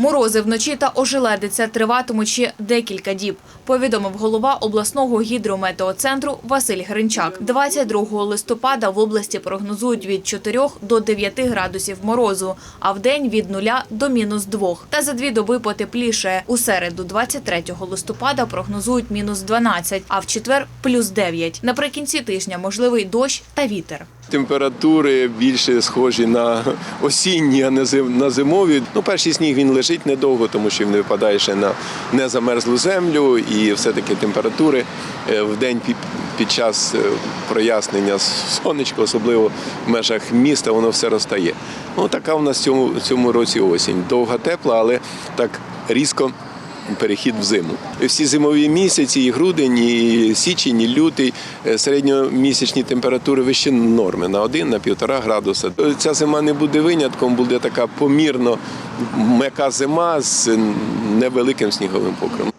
Морози вночі та ожеледиця триватимуть ще декілька діб, повідомив голова обласного гідрометеоцентру Василь Гринчак. 22 листопада в області прогнозують від 4 до 9 градусів морозу, а в день від 0 до мінус 2. Та за дві доби потепліше. У середу, 23 листопада, прогнозують мінус 12, а в четвер – плюс 9. Наприкінці тижня можливий дощ та вітер. Температури більше схожі на осінні, а не на зимові. Ну, перший сніг він лежить недовго, тому що він випадає ще на незамерзлу землю, і все-таки температури е, в день під, час е, прояснення сонечка, особливо в межах міста, воно все розтає. Ну, така у нас в цьому, цьому році осінь. Довга тепла, але так різко перехід в зиму. Всі зимові місяці, і грудень, і січень, і лютий, е, середньомісячні температури вище норми на 1 на 1,5 градуса. Ця зима не буде винятком, буде така помірно м'яка зима з невеликим сніговим покривом.